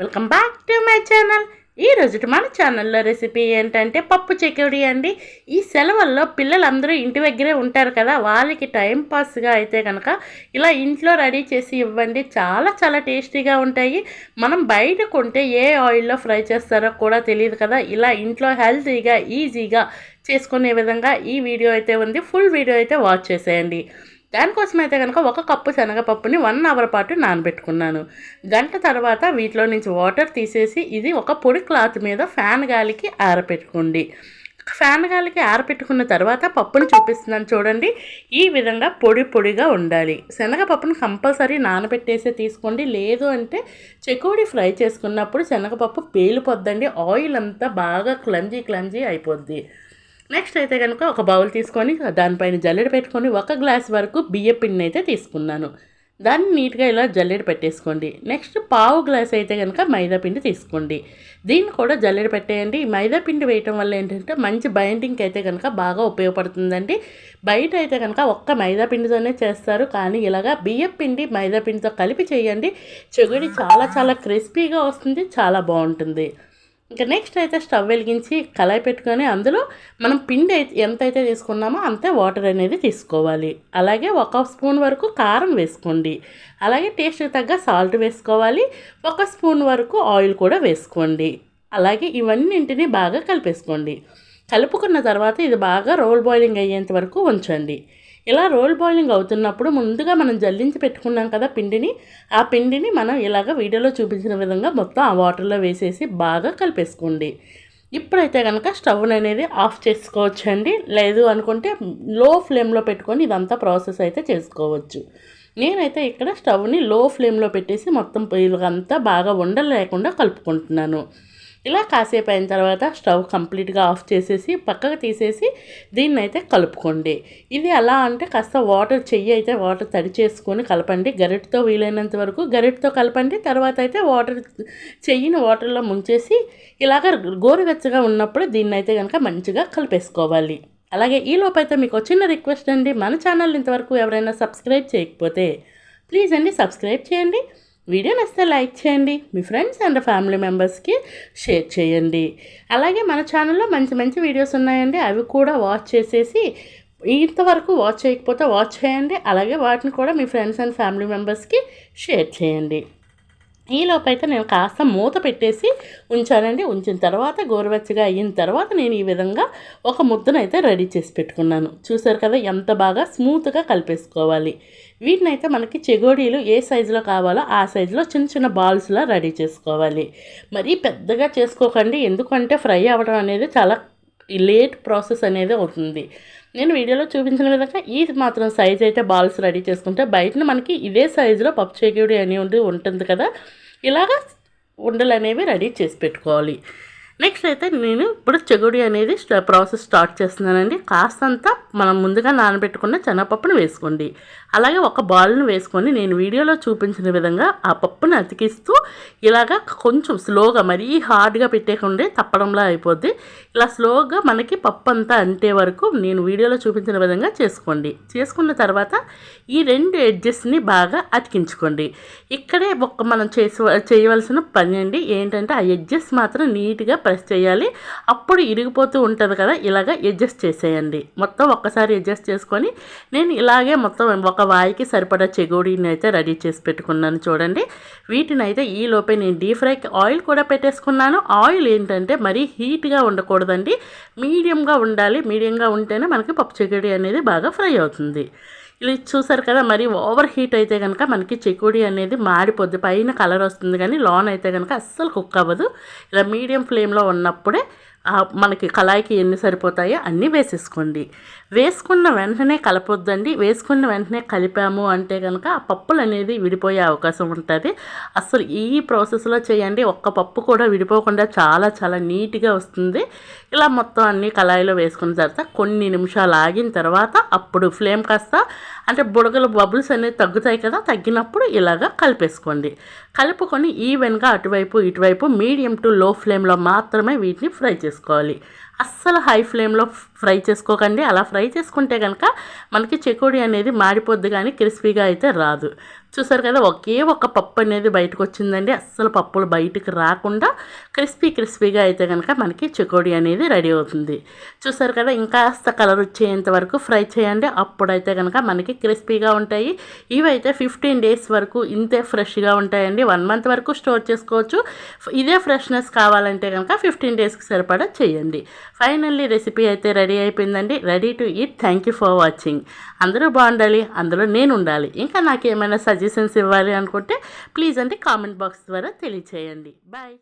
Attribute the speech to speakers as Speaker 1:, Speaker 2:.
Speaker 1: Welcome back to my channel ఈ రోజు మన ఛానల్లో రెసిపీ ఏంటంటే పప్పు చెకోడి అండి. ఈ సెలవుల్లో పిల్లలందరూ ఇంటి దగ్గరే ఉంటారు కదా వాళ్ళకి టైం పాస్గా అయితే కనుక ఇలా ఇంట్లో రెడీ చేసి ఇవ్వండి. చాలా చాలా టేస్టీగా ఉంటాయి. మనం బయట కొంటే ఏ ఆయిల్లో ఫ్రై చేస్తారో కూడా తెలియదు కదా. ఇలా ఇంట్లో హెల్తీగా ఈజీగా చేసుకునే విధంగా ఈ వీడియో అయితే ఉంది. ఫుల్ వీడియో అయితే వాచ్ చేసేయండి. దానికోసం అయితే కనుక ఒక కప్పు శనగపప్పుని వన్ అవర్ పాటు నానబెట్టుకున్నాను. గంట తర్వాత వీటిలో నుంచి వాటర్ తీసేసి ఇది ఒక పొడి క్లాత్ మీద ఫ్యాన్ గాలికి ఆరపెట్టుకోండి. ఫ్యాన్ గాలికి ఆరపెట్టుకున్న తర్వాత పప్పుని చూపిస్తున్నాను చూడండి. ఈ విధంగా పొడి పొడిగా ఉండాలి. శనగపప్పును కంపల్సరీ నానబెట్టేసే తీసుకోండి. లేదు అంటే చెకోడి ఫ్రై చేసుకున్నప్పుడు శనగపప్పు పేలిపోద్దండి. ఆయిల్ అంతా బాగా క్లంజీ క్లంజీ అయిపోద్ది. నెక్స్ట్ అయితే కనుక ఒక బౌల్ తీసుకొని దానిపైన జల్లెడ పెట్టుకొని ఒక గ్లాస్ వరకు బియ్య పిండిని అయితే తీసుకున్నాను. దాన్ని నీట్గా ఇలా జల్లెడ పెట్టేసుకోండి. నెక్స్ట్ పావు గ్లాస్ అయితే కనుక మైదా పిండి తీసుకోండి. దీన్ని కూడా జల్లెడ పెట్టేయండి. మైదా పిండి వేయటం వల్ల ఏంటంటే మంచి బైండింగ్కి అయితే కనుక బాగా ఉపయోగపడుతుందండి. బయట అయితే కనుక ఒక్క మైదా పిండితోనే చేస్తారు. కానీ ఇలాగా బియ్యం పిండి మైదా పిండితో కలిపి చేయండి. చెగుడి చాలా చాలా క్రిస్పీగా వస్తుంది. చాలా బాగుంటుంది. ఇంకా నెక్స్ట్ అయితే స్టవ్ వెలిగించి కళాయి పెట్టుకొని అందులో మనం పిండి అయితే ఎంత అయితే తీసుకున్నామో అంతే వాటర్ అనేది తీసుకోవాలి. అలాగే ఒక స్పూన్ వరకు కారం వేసుకోండి. అలాగే టేస్ట్ తగ్గ సాల్ట్ వేసుకోవాలి. ఒక స్పూన్ వరకు ఆయిల్ కూడా వేసుకోండి. అలాగే ఇవన్నింటిని బాగా కలిపేసుకోండి. కలుపుకున్న తర్వాత ఇది బాగా రోల్ బాయిలింగ్ అయ్యేంత వరకు ఉంచండి. ఇలా రోల్ బాయిలింగ్ అవుతున్నప్పుడు ముందుగా మనం జల్లించి పెట్టుకున్నాం కదా పిండిని ఆ పిండిని మనం ఇలాగ వీడియోలో చూపించిన విధంగా మొత్తం ఆ వాటర్లో వేసేసి బాగా కలిపేసుకోండి. ఇప్పుడైతే కనుక స్టవ్ అనేది ఆఫ్ చేసుకోవచ్చండి. లేదు అనుకుంటే లో ఫ్లేమ్లో పెట్టుకొని ఇదంతా ప్రాసెస్ అయితే చేసుకోవచ్చు. నేనైతే ఇక్కడ స్టవ్ని లో ఫ్లేమ్లో పెట్టేసి మొత్తం అంతా బాగా ఉండలేకుండా కలుపుకుంటున్నాను. ఇలా కాసేపు అయిన తర్వాత స్టవ్ కంప్లీట్గా ఆఫ్ చేసేసి పక్కకు తీసేసి దీన్ని అయితే కలుపుకోండి. ఇది ఎలా అంటే కాస్త వాటర్ చెయ్యి అయితే వాటర్ తడి చేసుకొని కలపండి. గరిటతో వీలైనంత వరకు గరిటతో కలపండి. తర్వాత అయితే వాటర్ చెయ్యిని వాటర్లో ముంచేసి ఇలాగ గోరువెచ్చగా ఉన్నప్పుడు దీన్ని అయితే కనుక మంచిగా కలిపేసుకోవాలి. అలాగే ఈ లోపైతే మీకు చిన్న రిక్వెస్ట్ అండి. మన ఛానల్ ఇంతవరకు ఎవరైనా సబ్స్క్రైబ్ చేయకపోతే ప్లీజ్ అండి సబ్స్క్రైబ్ చేయండి. వీడియో నచ్చితే లైక్ చేయండి మీ ఫ్రెండ్స్ అండ్ ఫ్యామిలీ మెంబర్స్కి షేర్ చేయండి. అలాగే మన ఛానల్లో మంచి మంచి వీడియోస్ ఉన్నాయండి అవి కూడా వాచ్ చేసేసి ఇంతవరకు వాచ్ చేయకపోతే వాచ్ చేయండి అలాగే వాటిని కూడా మీ ఫ్రెండ్స్ అండ్ ఫ్యామిలీ మెంబర్స్కి షేర్ చేయండి. ఈలోపైతే నేను కాస్త మూత పెట్టేసి ఉంచానండి. ఉంచిన తర్వాత గోరువెచ్చగా అయిన తర్వాత నేను ఈ విధంగా ఒక ముద్దనైతే రెడీ చేసి పెట్టుకున్నాను. చూసారు కదా ఎంత బాగా స్మూత్గా కలిపేసుకోవాలి. వీటినైతే మనకి చెగోడీలు ఏ సైజులో కావాలో ఆ సైజులో చిన్న చిన్న బాల్స్లా రెడీ చేసుకోవాలి. మరీ పెద్దగా చేసుకోకండి. ఎందుకంటే ఫ్రై అవ్వడం అనేది చాలా లేట్ ప్రాసెస్ అనేది అవుతుంది. నేను వీడియోలో చూపించిన విధంగా ఈ మాత్రం సైజ్ అయితే బాల్స్ రెడీ చేసుకుంటే బయటన మనకి ఇదే సైజులో పప్పు చేకుడి అని ఉండి ఉంటుంది కదా. ఇలాగా ఉండలు అనేవి రెడీ చేసి పెట్టుకోవాలి. నెక్స్ట్ అయితే నేను ఇప్పుడు చెగుడి అనేది ప్రాసెస్ స్టార్ట్ చేస్తున్నానండి. కాస్తంత మనం ముందుగా నానబెట్టుకున్న శనగపప్పును వేసుకోండి. అలాగే ఒక బాల్ని వేసుకొని నేను వీడియోలో చూపించిన విధంగా ఆ పప్పును అతికిస్తూ ఇలాగా కొంచెం స్లోగా మరీ హార్డ్గా పెట్టేకుండే తప్పడంలా అయిపోద్ది. ఇలా స్లోగా మనకి పప్పు అంతా అంటే వరకు నేను వీడియోలో చూపించిన విధంగా చేసుకోండి. చేసుకున్న తర్వాత ఈ రెండు ఎడ్జెస్ని బాగా అతికించుకోండి. ఇక్కడే ఒక మనం చేసి చేయవలసిన పని అండి ఏంటంటే ఆ ఎడ్జెస్ మాత్రం నీట్గా ప్రెస్ చేయాలి. అప్పుడు ఇరిగిపోతూ ఉంటుంది కదా ఇలాగ అడ్జస్ట్ చేసేయండి. మొత్తం ఒక్కసారి అడ్జస్ట్ చేసుకొని నేను ఇలాగే మొత్తం ఒక వాయికి సరిపడా చెగోడీని అయితే రెడీ చేసి పెట్టుకున్నాను చూడండి. వీటిని అయితే ఈ లోపే నేను డీప్ ఫ్రైకి ఆయిల్ కూడా పెట్టేసుకున్నాను. ఆయిల్ ఏంటంటే మరీ హీట్గా ఉండకూడదండి. మీడియంగా ఉండాలి. మీడియంగా ఉంటేనే మనకి పప్పు చెగోడి అనేది బాగా ఫ్రై అవుతుంది. ఇలా చూసారు కదా మరి ఓవర్ హీట్ అయితే కనుక మనకి చెకుడి అనేది మాడిపోద్ది. పైన కలర్ వస్తుంది కానీ లోన్ అయితే కనుక అస్సలు కుక్ అవ్వదు. ఇలా మీడియం ఫ్లేమ్లో ఉన్నప్పుడే మనకి కళాయికి ఎన్ని సరిపోతాయో అన్నీ వేసేసుకోండి. వేసుకున్న వెంటనే కలపొద్దండి. వేసుకున్న వెంటనే కలిపాము అంటే కనుక ఆ పప్పులు అనేది విడిపోయే అవకాశం ఉంటుంది. అసలు ఈ ప్రాసెస్లో చేయండి. ఒక్క పప్పు కూడా విడిపోకుండా చాలా చాలా నీట్గా వస్తుంది. ఇలా మొత్తం అన్ని కళాయిలో వేసుకున్న తర్వాత కొన్ని నిమిషాలు ఆగిన తర్వాత అప్పుడు ఫ్లేమ్ కాస్త అంటే బుడగల బబుల్స్ అనేవి తగ్గుతాయి కదా తగ్గినప్పుడు ఇలాగా కలిపేసుకోండి. కలుపుకొని ఈవెన్గా అటువైపు ఇటువైపు మీడియం టు లో ఫ్లేమ్లో మాత్రమే వీటిని ఫ్రై చేసుకోవాలి. అస్సలు హై ఫ్లేమ్లో ఫ్రై చేసుకోకండి. అలా ఫ్రై చేసుకుంటే కనుక మనకి చెకోడి అనేది మాడిపోద్ది కానీ క్రిస్పీగా అయితే రాదు. చూసారు కదా ఒకే ఒక పప్పు అనేది బయటకు వచ్చిందండి. అస్సలు పప్పులు బయటకు రాకుండా క్రిస్పీ క్రిస్పీగా అయితే కనుక మనకి చికోడి అనేది రెడీ అవుతుంది. చూసారు కదా ఇంకాస్త కలర్ వచ్చేంత వరకు ఫ్రై చేయండి. అప్పుడైతే కనుక మనకి క్రిస్పీగా ఉంటాయి. ఇవైతే ఫిఫ్టీన్ డేస్ వరకు ఇంతే ఫ్రెష్గా ఉంటాయండి. వన్ మంత్ వరకు స్టోర్ చేసుకోవచ్చు. ఇదే ఫ్రెష్నెస్ కావాలంటే కనుక ఫిఫ్టీన్ డేస్కి సరిపడా చేయండి. ఫైనల్లీ రెసిపీ అయితే రెడీ అయిపోయిందండి. Ready to eat. Thank you for watching. అందరూ బాగుండాలి అందులో నేను ఉండాలి. ఇంకా నాకు ఏమైనా సజెషన్స్ ఇవ్వాలి అనుకుంటే ప్లీజ్ అంటే కామెంట్ బాక్స్ ద్వారా తెలియచేయండి. బాయ్.